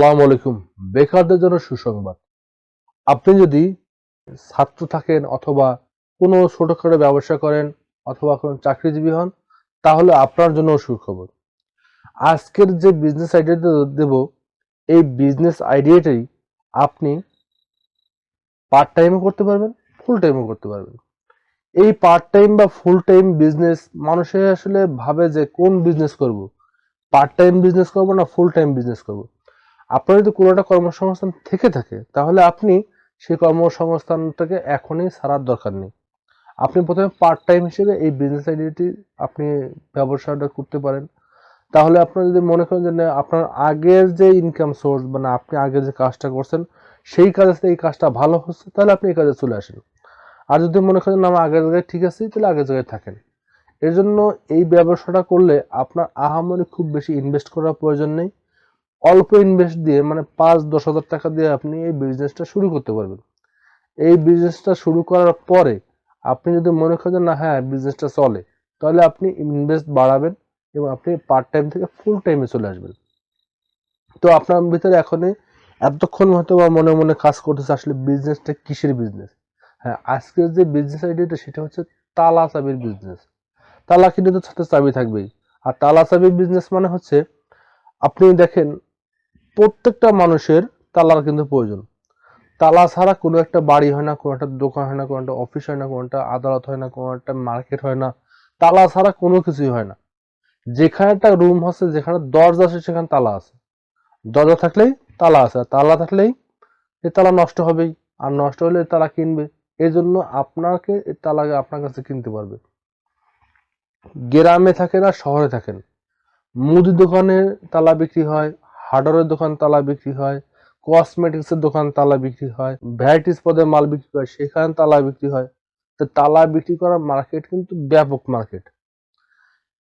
আসসালামু আলাইকুম। বেকারদের জন্য সুসংবাদ। আপনি যদি ছাত্র থাকেন অথবা কোনো ছোটখাটো ব্যবসা করেন অথবা কোনো চাকরিজীবী হন, তাহলে আপনার জন্য সুখবর। আজকের যে বিজনেস আইডিয়াটা দেব, এই বিজনেস আইডিয়াটাই আপনি পার্ট টাইমও করতে পারবেন ফুল টাইমও করতে পারবেন। এই পার্ট টাইম বা ফুল টাইম বিজনেস মানুষের আসলে ভাবে যে কোন বিজনেস করব। পার্ট টাইম বিজনেস করব না ফুল টাইম বিজনেস করব? আপনার যদি কোনো একটা কর্মসংস্থান থেকে থাকে, তাহলে আপনি সেই কর্মসংস্থানটাকে এখনই ছাড়ার দরকার নেই। আপনি প্রথমে পার্ট টাইম হিসেবে এই বিজনেস আইডিয়াটি আপনি ব্যবসাটা করতে পারেন। তাহলে আপনার যদি মনে করেন যে আপনার আগের যে ইনকাম সোর্স মানে আপনি আগে যে কাজটা করছেন, সেই কাজের সাথে এই কাজটা ভালো হচ্ছে, তাহলে আপনি এই কাজে চলে আসেন। আর যদি মনে করেন আমার আগের জায়গায় ঠিক আছে, তাহলে আগের জায়গায় থাকেন। এর জন্য এই ব্যবসাটা করলে আপনার আহামরি খুব বেশি ইনভেস্ট করার প্রয়োজন নেই। অল্প ইনভেস্ট দিয়ে মানে পাঁচ, দশ হাজার টাকা দিয়ে আপনি এই বিজনেসটা শুরু করতে পারবেন। এই বিজনেসটা শুরু করার পরে আপনি যদি মনে করেন না হ্যাঁ বিজনেসটা চলে, তাহলে আপনি ইনভেস্ট বাড়াবেন এবং আপনি পার্ট টাইম থেকে ফুল টাইমে চলে আসবেন। তো আপনার ভিতরে এখনই এতক্ষণ হয়তো বা মনে মনে কাজ করতেছে আসলে বিজনেসটা কিসের বিজনেস হ্যাঁ আজকের যে বিজনেস আইডিয়াটা সেটা হচ্ছে তালা চাবির বিজনেস তালা কিন্তু সাথে চাবি থাকবেই। আর তালা চাবির বিজনেস মানে হচ্ছে, আপনি দেখেন প্রত্যেকটা মানুষের তালার কিন্তু প্রয়োজন। তালা ছাড়া কোনো একটা বাড়ি হয় না, কোনো একটা দোকান হয় না, কোনো একটা অফিস হয় না, কোনো একটা আদালত হয় না, কোনো একটা মার্কেট হয় না। তালা ছাড়া কোনো কিছুই হয় না। যেখানে একটা রুম আছে, যেখানে দরজা আছে, সেখানে তালা আছে। দরজা থাকলেই তালা আছে, আর তালা থাকলেই এই তালা নষ্ট হবেই, আর নষ্ট হলে তালা কিনবে। এই জন্য আপনাকে তালা আপনার কাছে কিনতে পারবে। গ্রামে থাকেন আর শহরে থাকেন। মুদি দোকানে তালা বিক্রি হয় হার্ডওয়ারের দোকান তালা বিক্রি হয় কসমেটিক্সের দোকান তালা বিক্রি হয় ভ্যারাইটিস পদের মাল বিক্রি হয়, সেখানে তালা বিক্রি হয়। তো তালা বিক্রি করার মার্কেট কিন্তু ব্যাপক মার্কেট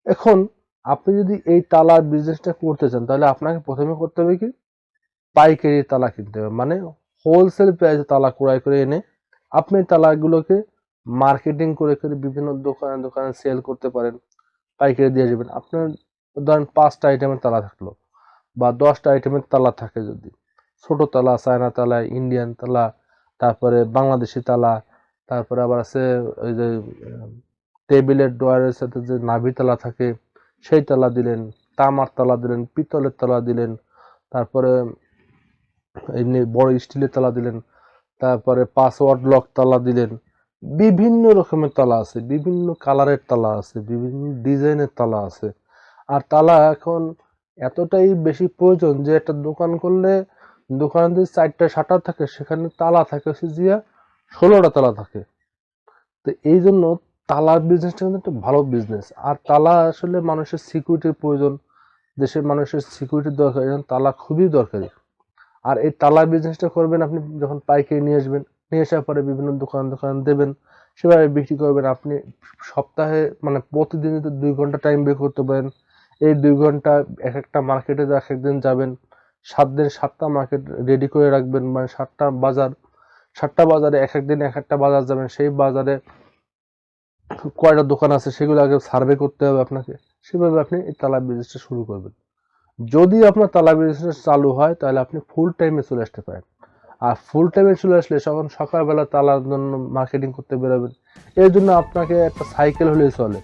এখন আপনি যদি এই তালার বিজনেসটা করতে চান, তাহলে আপনাকে প্রথমে করতে হবে কি? পাইকারি তালা কিনতে হবে মানে হোলসেল প্রাইসে তালা ক্রয় করে এনে আপনি তালাগুলোকে মার্কেটিং করে করে বিভিন্ন দোকানে দোকানে সেল করতে পারেন, পাইকারি দিয়ে যাবেন। আপনার ধরেন পাঁচটা আইটেমের তালা থাকল। বা দশটা আইটেমের তালা থাকে যদি। ছোট তালা, চায়না তালা ইন্ডিয়ান তালা, তারপরে বাংলাদেশি তালা, তারপরে আবার আছে ওই যে টেবিলের ড্রয়ারের সাথে যে নাভি তালা থাকে, সেই তালা দিলেন, তামার তালা দিলেন, পিতলের তালা দিলেন, তারপরে এমনি বড় স্টিলের তালা দিলেন, তারপরে পাসওয়ার্ড লক তালা দিলেন, বিভিন্ন রকমের তালা আছে, বিভিন্ন কালারের তালা আছে, বিভিন্ন ডিজাইনের তালা আছে। আর তালা এখন এতটাই বেশি প্রয়োজন যে একটা দোকান করলে দোকানে যদি চারটা শাটার থাকে, সেখানে তালা থাকে হচ্ছে ষোলোটা তালা থাকে। তো এই জন্য তালার বিজনেসটা কিন্তু একটা ভালো বিজনেস আর তালা আসলে মানুষের সিকিউরিটির প্রয়োজন, দেশের মানুষের সিকিউরিটির দরকার জন্য তালা খুবই দরকারি। আর এই তালার বিজনেসটা করবেন আপনি যখন পাইকারি নিয়ে আসবেন, নিয়ে আসার পরে বিভিন্ন দোকান দোকান দেবেন, সেভাবে বিক্রি করবেন। আপনি সপ্তাহে মানে প্রতিদিন দুই ঘণ্টা টাইম বের করতে পারেন এই দুই ঘণ্টা এক একটা মার্কেটে এক একদিন যাবেন, সাত দিন সাতটা মার্কেট রেডি করে রাখবেন মানে সাতটা বাজার, সাতটা বাজারে এক একদিন এক একটা বাজার যাবেন, সেই বাজারে কয়টা দোকান আছে সেগুলো আগে সার্ভে করতে হবে আপনাকে, সেভাবে আপনি এই তালা বিজনেসটা শুরু করবেন। যদি আপনার তালা বিজনেস চালু হয়, তাহলে আপনি ফুল টাইমে চলে আসতে পারেন। আর ফুল টাইমে চলে আসলে তখন সকালবেলা তালার জন্য মার্কেটিং করতে বেরোবেন, এর জন্য আপনাকে একটা সাইকেল হলেই চলে।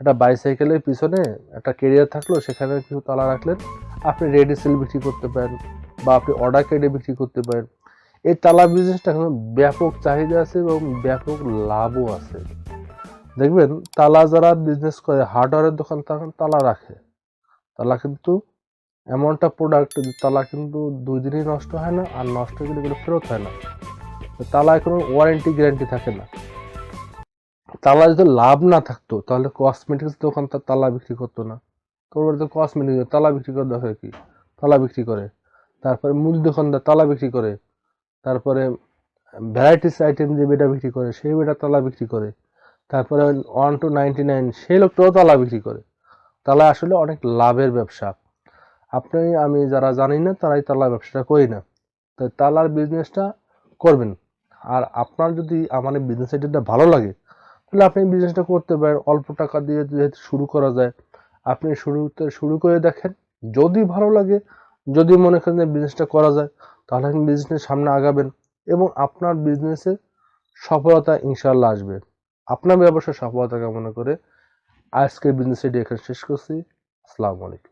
একটা বাইসাইকেলের পিছনে একটা কেরিয়ার থাকল, সেখানে কিছু তালা রাখলেন। আপনি রেডি সেল বিক্রি করতে পারেন বা আপনি অর্ডার কেটে বিক্রি করতে পারেন। এই তালা বিজনেসটা এখন ব্যাপক চাহিদা আছে এবং ব্যাপক লাভও আছে। দেখবেন, তালা যারা বিজনেস করে হার্ডওয়্যারের দোকান তখন তালা রাখে। তালা কিন্তু এমন একটা প্রোডাক্ট তালা কিন্তু দুই দিনই নষ্ট হয় না, আর নষ্ট গেলে এগুলো ফেরত হয় না। তালায় কোনো ওয়ারেন্টি গ্যারান্টি থাকে না। তালা যদি লাভ না থাকতো, তাহলে কসমেটিক্স দোকান তার তালা বিক্রি করতো না। তোর তো কসমেটিক্স তালা বিক্রি করে দেখে কি? তালা বিক্রি করে। তারপরে মুদি দোকানদার তালা বিক্রি করে। তারপরে ভ্যারাইটিস আইটেম যে বেটা বিক্রি করে, সেই বেটা তালা বিক্রি করে। তারপরে ওয়ান টু নাইনটি নাইন সেই লোকটাও তালা বিক্রি করে। তালা আসলে অনেক লাভের ব্যবসা। আপনি, আমি যারা জানি না, তারাই তালা ব্যবসাটা করি না। তো তালার বিজনেসটা করবেন। আর আপনার যদি আমার বিজনেস আইডিয়াটা ভালো লাগে তাহলে আপনি বিজনেসটা করতে পারেন, অল্প টাকা দিয়ে যেহেতু শুরু করা যায়। আপনি শুরুতে, শুরু করে দেখেন, যদি ভালো লাগে, যদি মনে করেন যে বিজনেসটা করা যায়, তাহলে আপনি বিজনেসের সামনে আগাবেন এবং আপনার বিজনেসে সফলতা ইনশাল্লাহ আসবে। আপনার ব্যবসায় সফলতা কামনা করে আজকের বিজনেস এটি এখানে শেষ করছি। আসসালামু আলাইকুম।